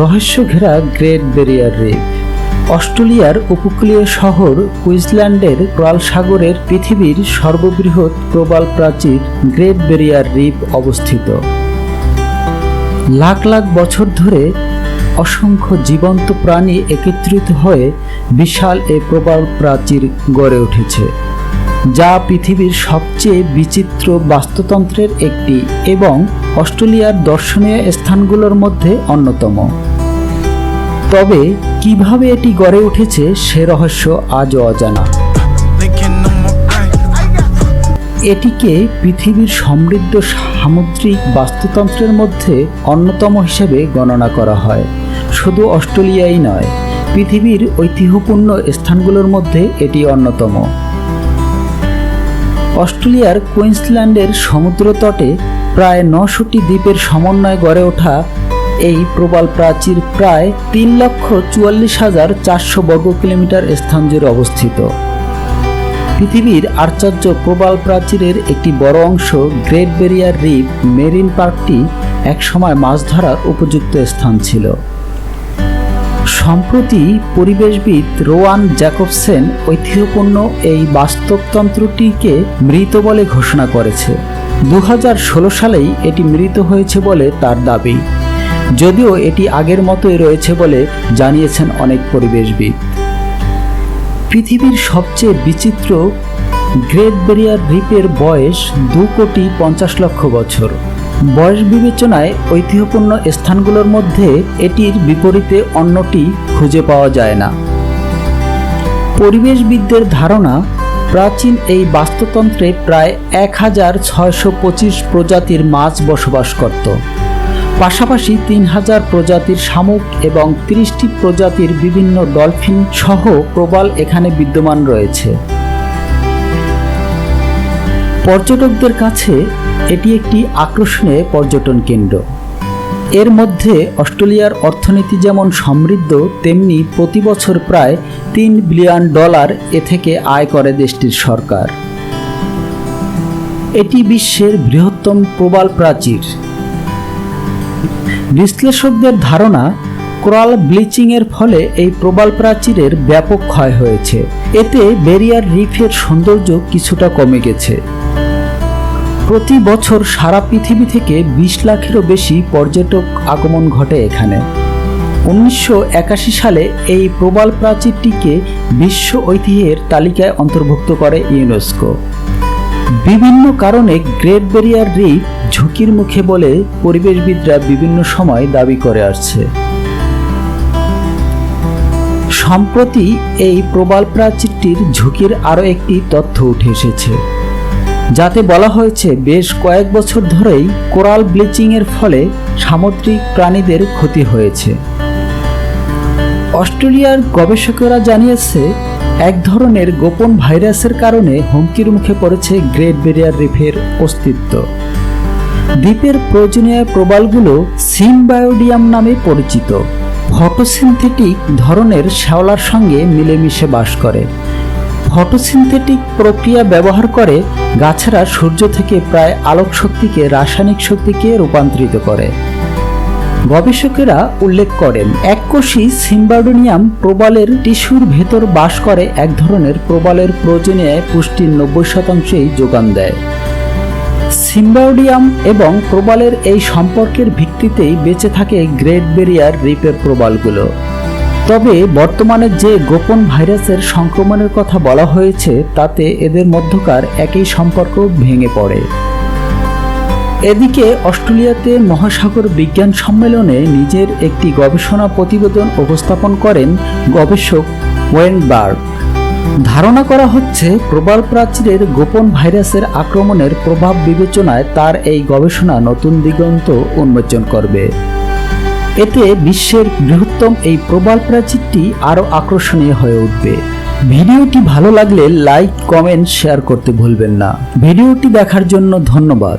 রহস্য ঘেরা great barrier reef অস্ট্রেলিয়ার উপকূলীয় শহর কুইন্সল্যান্ডের কোরাল সাগরের পৃথিবীর সর্ববৃহৎ প্রবাল প্রাচীর গ্রেট ব্যারিয়ার রিফ অবস্থিত। লাখ লাখ বছর ধরে অসংখ্য জীবন্ত প্রাণী একত্রিত হয়ে বিশাল এ প্রবাল প্রাচীর গড়ে উঠেছে, যা পৃথিবীর সবচেয়ে বিচিত্র বাস্তুতন্ত্রের একটি এবং অস্ট্রেলিয়ার দর্শনীয় স্থানগুলোর মধ্যে অন্যতম। তবে কীভাবে এটি গড়ে উঠেছে সে রহস্য আজও অজানা. এটিকে পৃথিবীর সমৃদ্ধ সামুদ্রিক বাস্তুতন্ত্রের মধ্যে অন্যতম হিসেবে গণনা করা হয় শুধু অস্ট্রেলিয়াই নয়, পৃথিবীর ঐতিহ্যপূর্ণ স্থানগুলোর মধ্যে এটি অন্যতম অস্ট্রেলিয়ার কুইন্সল্যান্ডের সমুদ্রতটে প্রায় নশোটি দ্বীপের সমন্বয়ে গড়ে ওঠা এই প্রবাল প্রাচীর প্রায় তিন লক্ষ চুয়াল্লিশ হাজার চারশো বর্গ কিলোমিটার স্থান জুড়ে অবস্থিত। পৃথিবীর আশ্চর্য প্রবাল প্রাচীরের একটি বড় অংশ গ্রেট বেরিয়ার রিফ মেরিন পার্কটি একসময় মাছ ধরার উপযুক্ত স্থান ছিল। সম্প্রতি পরিবেশবিদ রোয়ান জ্যাকবসেন ঐতিহ্যপূর্ণ এই বাস্তবতন্ত্রটিকে মৃত বলে ঘোষণা করেছে। দু হাজার ষোলো সালেই এটি মৃত হয়েছে বলে তার দাবি। যদিও এটি আগের মতোই রয়েছে বলে জানিয়েছেন অনেক পরিবেশবিদ। পৃথিবীর সবচেয়ে বিচিত্র গ্রেট বেরিয়ার রিপের বয়স দু কোটি পঞ্চাশ লক্ষ বছর। বয়স বিবেচনায় ঐতিহ্যপূর্ণ স্থানগুলোর মধ্যে এটির বিপরীতে অন্যটি খুঁজে পাওয়া যায় না। পরিবেশবিদদের ধারণা, প্রাচীন এই বাস্তুতন্ত্রে প্রায় এক হাজার ছয়শো পঁচিশ প্রজাতির মাছ বসবাস করত। পাশাপাশি তিন হাজার প্রজাতির শামুক এবং তিরিশটি প্রজাতির বিভিন্ন ডলফিন সহ প্রবাল এখানে বিদ্যমান রয়েছে। পর্যটকদের কাছে এটি একটি আকর্ষণীয় পর্যটন কেন্দ্র। এর মধ্যে অস্ট্রেলিয়ার অর্থনীতি যেমন সমৃদ্ধ, তেমনি প্রতি বছর প্রায় তিন বিলিয়ন ডলার এ থেকে আয় করে দেশটির সরকার। এটি বিশ্বের বৃহত্তম প্রবাল প্রাচীর। বিশ্লেষকদের ধারণা, কোরাল ব্লিচিংয়ের ফলে এই প্রবাল প্রাচীরের ব্যাপক ক্ষয় হয়েছে। এতে বেরিয়ার রিফের সৌন্দর্য কিছুটা কমে গেছে। প্রতি বছর সারা পৃথিবী থেকে বিশ লাখেরও বেশি পর্যটক আগমন ঘটে এখানে। উনিশশো একাশি সালে এই প্রবাল প্রাচীরটিকে বিশ্ব ঐতিহ্যের তালিকায় অন্তর্ভুক্ত করে ইউনেস্কো। বিভিন্ন কারণে গ্রেট ব্যারিয়ার রিফ ঝুঁকির মুখে বলে পরিবেশবিদরা বিভিন্ন সময় দাবি করে আসছে। সম্প্রতি এই প্রবাল প্রাচীরটির ঝুঁকির আরও একটি তথ্য উঠে এসেছে। যাতে বলা হয়েছে বেশ কয়েক বছর ধরেই কোরাল ব্লিচিংয়ের ফলে সামুদ্রিক প্রাণীদের ক্ষতি হয়েছে। অস্ট্রেলিয়ার গবেষকেরা জানিয়েছে, এক ধরনের গোপন ভাইরাসের কারণে হুমকির মুখে পড়েছে গ্রেট বেরিয়ার রিফের অস্তিত্ব। দ্বীপের প্রয়োজনীয় প্রবালগুলো সিমবায়োডিয়াম নামে পরিচিত। ফটোসিনথেটিক ধরনের শ্যাওলার সঙ্গে মিলেমিশে বাস করে। ফটোসিনথেটিক প্রক্রিয়া ব্যবহার করে গাছেরা সূর্য থেকে প্রায় আলোক শক্তিকে রাসায়নিক শক্তিকে রূপান্তরিত করে। গবেষকেরা উল্লেখ করেন, এককোষী সিম্বাডোনিয়াম প্রবালের টিস্যুর ভেতর বাস করে এক ধরনের প্রবালের প্রয়োজনীয় পুষ্টির নব্বই শতাংশই যোগান দেয়। সিম্বাউডিয়াম এবং প্রবালের এই সম্পর্কের ভিত্তিতেই বেঁচে থাকে গ্রেট বেরিয়ার রিপের প্রবালগুলো। তবে বর্তমানে যে গোপন ভাইরাসের সংক্রমণের কথা বলা হয়েছে, তাতে এদের মধ্যকার একই সম্পর্ক ভেঙে পড়ে। এদিকে অস্ট্রেলিয়াতে মহাসাগর বিজ্ঞান সম্মেলনে নিজের একটি গবেষণা প্রতিবেদন উপস্থাপন করেন গবেষক ওয়েনবার্গ ধারণা করা হচ্ছে প্রবাল প্রাচীরের গোপন ভাইরাসের আক্রমণের প্রভাব বিবেচনায় তার এই গবেষণা নতুন দিগন্ত উন্মোচন করবে। এতে বিশ্বের বৃহত্তম এই প্রবাল প্রাচীরটি আরও আকর্ষণীয় হয়ে উঠবে। ভিডিওটি ভালো লাগলে লাইক, কমেন্ট, শেয়ার করতে ভুলবেন না। ভিডিওটি দেখার জন্য ধন্যবাদ।